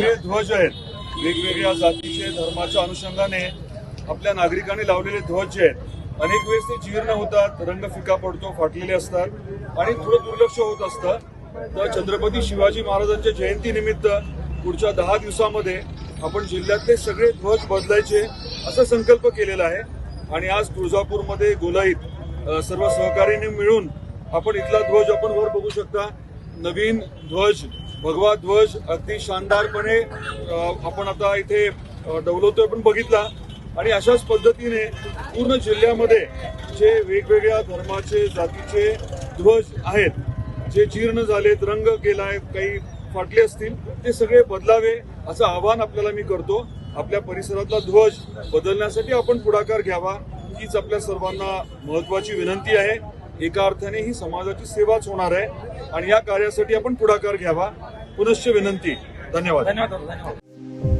ध्वज आहेत. वेगवेगळ्या जातीचे धर्माच्या अनुषंगाने आपल्या नागरिकांनी लावलेले ध्वज जे आहेत. अनेक वेळेस ते जीर्ण होतात रंग फिका पडतो फाटलेले असतात आणि थोडं दुर्लक्ष होत असतं. तर छत्रपती शिवाजी महाराजांच्या जयंतीनिमित्त पुढच्या दहा दिवसामध्ये आपण जिल्ह्यातले सगळे ध्वज बदलायचे असा संकल्प केलेला आहे. आणि आज तुळजापूरमध्ये गोलाईत सर्व सहकार्याने मिळून आपण इथला ध्वज आपण वर बघू शकता. नवीन ध्वज भगवा ध्वज अगदी शानदारपणे आपण आता इथे डवलवतोय पण बघितला. आणि अशाच पद्धतीने पूर्ण जिल्ह्यामध्ये जे वेगवेगळ्या धर्माचे जातीचे ध्वज आहेत जे जीर्ण झालेत रंग गेलाय काही फाटले असतील ते सगळे बदलावे असं आवाहन आपल्याला मी करतो. आपल्या परिसरातला ध्वज बदलण्यासाठी आपण पुढाकार घ्यावा हीच आपल्या सर्वांना महत्वाची विनंती आहे. एका अर्थाने ही समाजाची सेवाच होणार आहे. आणि या कार्यासाठी आपण पुढाकार घ्यावा. पुनश्च विनंती. धन्यवाद. धन्यवाद